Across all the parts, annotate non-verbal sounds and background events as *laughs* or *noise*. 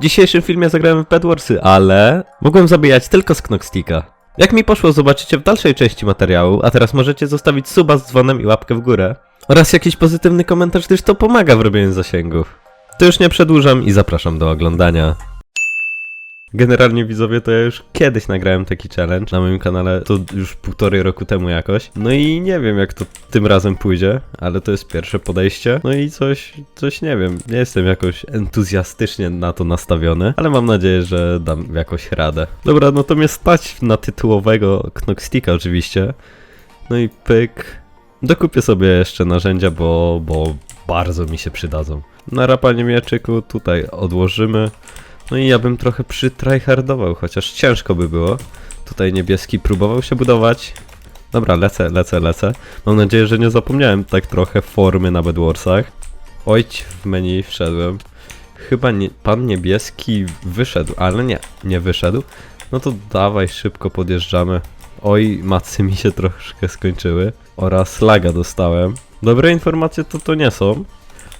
W dzisiejszym filmie zagrałem w Bedwarsy, ale mogłem zabijać tylko z Knocksticka. Jak mi poszło zobaczycie w dalszej części materiału, a teraz możecie zostawić suba z dzwonem i łapkę w górę. Oraz jakiś pozytywny komentarz, gdyż to pomaga w robieniu zasięgów. To już nie przedłużam i zapraszam do oglądania. Generalnie widzowie, to ja już kiedyś nagrałem taki challenge na moim kanale, to już półtorej roku temu jakoś. No i nie wiem jak to tym razem pójdzie, ale to jest pierwsze podejście. No i coś, coś nie wiem, nie jestem jakoś entuzjastycznie na to nastawiony, ale mam nadzieję, że dam jakoś radę. Dobra, no to mnie stać na tytułowego Knocksticka oczywiście. No i pyk. Dokupię sobie jeszcze narzędzia, bo, bo bardzo mi się przydadzą. Na rapanie mieczyku tutaj odłożymy. No i ja bym trochę przytryhardował, chociaż ciężko by było. Tutaj niebieski próbował się budować. Dobra, lecę, lecę, lecę. Mam nadzieję, że nie zapomniałem tak trochę formy na Bedwarsach. Ojć, w menu wszedłem. Chyba nie, pan niebieski wyszedł, ale nie, nie wyszedł. No to dawaj, szybko podjeżdżamy. Oj, macy mi się troszkę skończyły. Oraz laga dostałem. Dobre informacje to to nie są,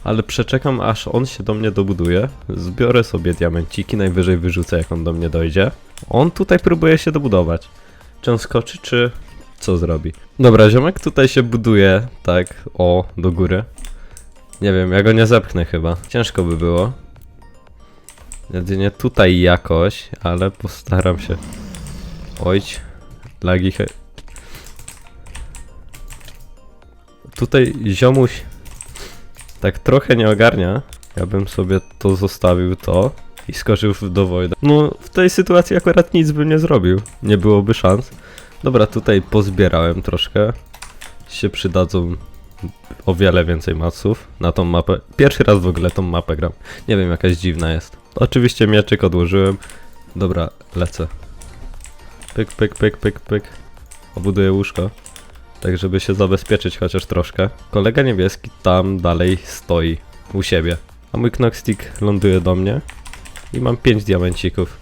ale przeczekam aż on się do mnie dobuduje. Zbiorę sobie diamenciki, najwyżej wyrzucę jak on do mnie dojdzie. On tutaj próbuje się dobudować. Czy on skoczy, czy co zrobi? Dobra, ziomek tutaj się buduje, tak, o, do góry. Nie wiem, ja go nie zepchnę chyba. Ciężko by było. Jedynie tutaj jakoś, ale postaram się. Ojć, lagi. Tutaj ziomuś tak trochę nie ogarnia. Ja bym sobie to zostawił to i skoczył do Wojda. No, w tej sytuacji akurat nic bym nie zrobił. Nie byłoby szans. Dobra, tutaj pozbierałem troszkę. Się przydadzą o wiele więcej maców na tą mapę. Pierwszy raz w ogóle tą mapę gram. Nie wiem, jakaś dziwna jest. Oczywiście mieczyk odłożyłem. Dobra, lecę. Pyk, pyk, pyk, pyk, pyk. Obuduję łóżko. Tak, żeby się zabezpieczyć chociaż troszkę. Kolega niebieski tam dalej stoi u siebie. A mój knockstick ląduje do mnie. I mam 5 diamencików.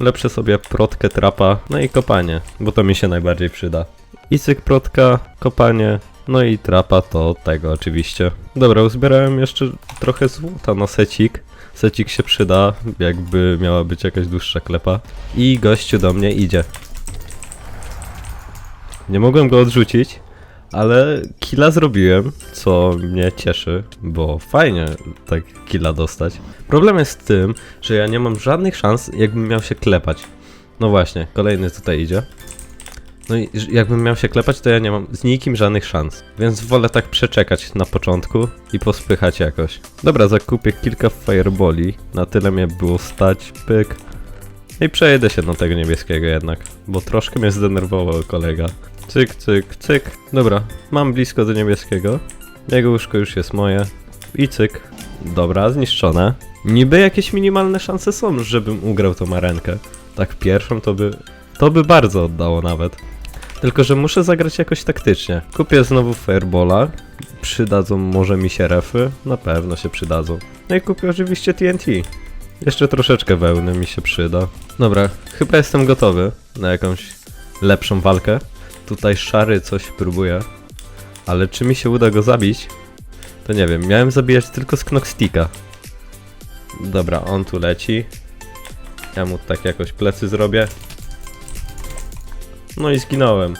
Lepsze sobie protkę, trapa, no i kopanie, bo to mi się najbardziej przyda. I cyk protka, kopanie, no i trapa to tego oczywiście. Dobra, uzbierałem jeszcze trochę złota na secik. Secik się przyda, jakby miała być jakaś dłuższa klepa. I gościu do mnie idzie. Nie mogłem go odrzucić, ale killa zrobiłem, co mnie cieszy, bo fajnie tak killa dostać. Problem jest w tym, że ja nie mam żadnych szans, jakbym miał się klepać. No właśnie, kolejny tutaj idzie. No i jakbym miał się klepać, to ja nie mam z nikim żadnych szans. Więc wolę tak przeczekać na początku i pospychać jakoś. Dobra, zakupię kilka fireboli. Na tyle mnie było stać, pyk. I przejedę się na tego niebieskiego jednak, bo troszkę mnie zdenerwował kolega. Cyk, cyk, cyk. Dobra, mam blisko do niebieskiego. Jego łóżko już jest moje. I cyk. Dobra, zniszczone. Niby jakieś minimalne szanse są, żebym ugrał tą arenkę. Tak pierwszą to by... To by bardzo oddało nawet. Tylko, że muszę zagrać jakoś taktycznie. Kupię znowu Firebola. Przydadzą może mi się refy? Na pewno się przydadzą. No i kupię oczywiście TNT. Jeszcze troszeczkę wełny mi się przyda. Dobra, chyba jestem gotowy na jakąś lepszą walkę. Tutaj szary coś próbuje. Ale czy mi się uda go zabić? To nie wiem, miałem zabijać tylko z Knocksticka. Dobra, on tu leci. Ja mu tak jakoś plecy zrobię. No i zginąłem.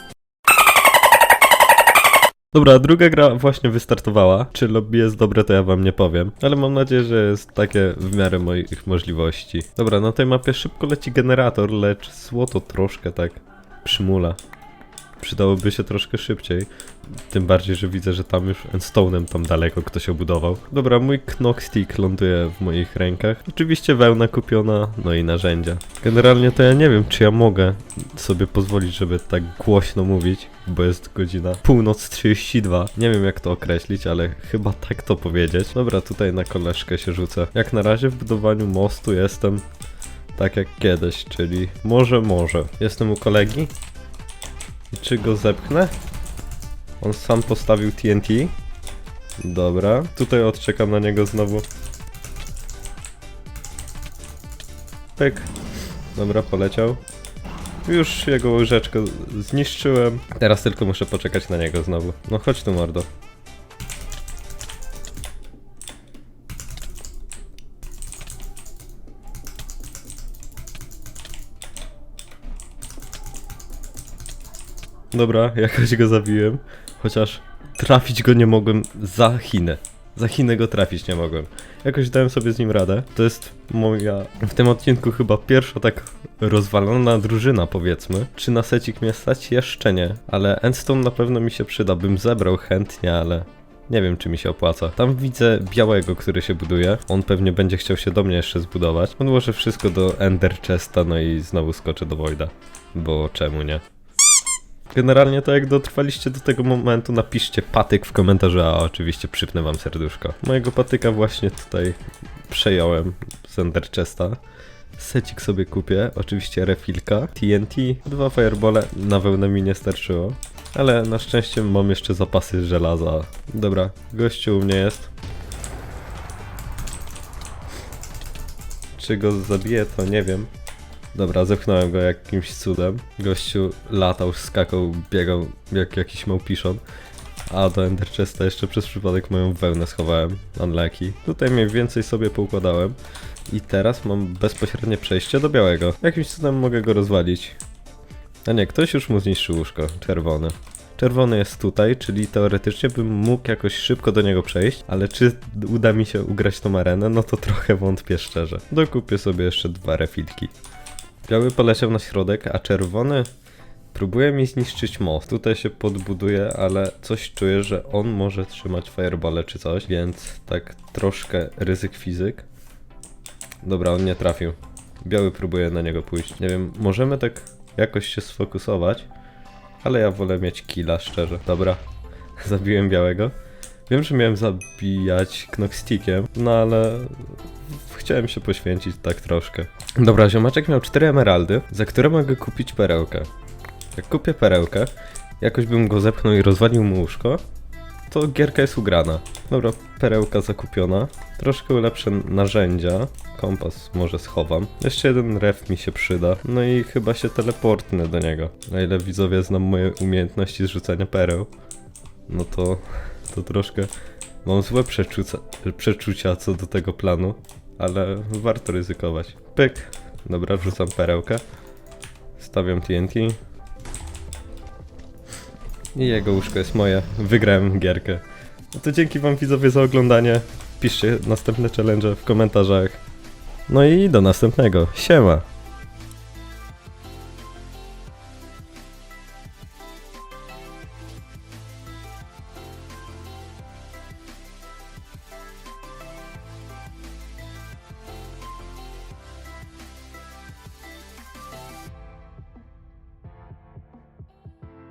Dobra, druga gra właśnie wystartowała. Czy lobby jest dobre, to ja wam nie powiem. Ale mam nadzieję, że jest takie w miarę moich możliwości. Dobra, na tej mapie szybko leci generator, lecz złoto troszkę tak przymula. Przydałoby się troszkę szybciej. Tym bardziej, że widzę, że tam już endstone'em tam daleko ktoś obudował. Dobra, mój knockstick ląduje w moich rękach. Oczywiście wełna kupiona, no i narzędzia. Generalnie to ja nie wiem, czy ja mogę sobie pozwolić, żeby tak głośno mówić, bo jest godzina północ 32. Nie wiem jak to określić, ale chyba tak to powiedzieć. Dobra, tutaj na koleżkę się rzucę. Jak na razie w budowaniu mostu jestem tak jak kiedyś, czyli może, może. Jestem u kolegi. Czy go zepchnę? On sam postawił TNT. Dobra, tutaj odczekam na niego znowu. Pyk. Dobra, poleciał. Już jego łyżeczkę zniszczyłem. Teraz tylko muszę poczekać na niego znowu. No chodź tu, mordo. Dobra, jakoś go zabiłem. Chociaż trafić go nie mogłem za Chinę. Za Chinę go trafić nie mogłem. Jakoś dałem sobie z nim radę. To jest moja w tym odcinku chyba pierwsza tak rozwalona drużyna powiedzmy. Czy na secik mnie stać? Jeszcze nie. Ale Endstone na pewno mi się przyda. Bym zebrał chętnie, ale nie wiem, czy mi się opłaca. Tam widzę białego, który się buduje. On pewnie będzie chciał się do mnie jeszcze zbudować. Odłożę wszystko do Ender Chesta, no i znowu skoczę do Voida. Bo czemu nie? Generalnie to jak dotrwaliście do tego momentu, napiszcie patyk w komentarzu, a oczywiście przypnę wam serduszko. Mojego patyka właśnie tutaj przejąłem z Ender Chesta. Secik sobie kupię, oczywiście refilka, TNT, dwa firebole, na wełnę mi nie starczyło. Ale na szczęście mam jeszcze zapasy żelaza. Dobra, gościu u mnie jest. Czy go zabiję, to nie wiem. Dobra, zepchnąłem go jakimś cudem. Gościu latał, skakał, biegał jak jakiś małpiszon. A do Ender Chesta jeszcze przez przypadek moją wełnę schowałem. Unlucky. Tutaj mniej więcej sobie poukładałem. I teraz mam bezpośrednie przejście do białego. Jakimś cudem mogę go rozwalić. A nie, ktoś już mu zniszczył łóżko. Czerwony. Czerwony jest tutaj, czyli teoretycznie bym mógł jakoś szybko do niego przejść, ale czy uda mi się ugrać tą arenę, no to trochę wątpię szczerze. Dokupię sobie jeszcze dwa refilki. Biały poleciał na środek, a czerwony próbuje mi zniszczyć most. Tutaj się podbuduje, ale coś czuję, że on może trzymać fireball czy coś, więc tak troszkę ryzyk fizyk. Dobra, on nie trafił. Biały próbuje na niego pójść. Nie wiem, możemy tak jakoś się sfokusować, ale ja wolę mieć killa, szczerze. Dobra, *laughs* zabiłem białego. Wiem, że miałem zabijać knockstickiem, no ale chciałem się poświęcić tak troszkę. Dobra, ziomaczek miał 4 emeraldy, za które mogę kupić perełkę. Jak kupię perełkę, jakoś bym go zepchnął i rozwalił mu łóżko, to gierka jest ugrana. Dobra, perełka zakupiona. Troszkę lepsze narzędzia. Kompas może schowam. Jeszcze jeden ref mi się przyda. No i chyba się teleportnę do niego. Na ile widzowie znam moje umiejętności zrzucania pereł, no to, to troszkę mam złe przeczucia, przeczucia co do tego planu, ale warto ryzykować. Pyk. Dobra, wrzucam perełkę. Stawiam TNT. I jego łóżko jest moje. Wygrałem gierkę. No to dzięki wam widzowie za oglądanie. Piszcie następne challenge w komentarzach. No i do następnego. Siema.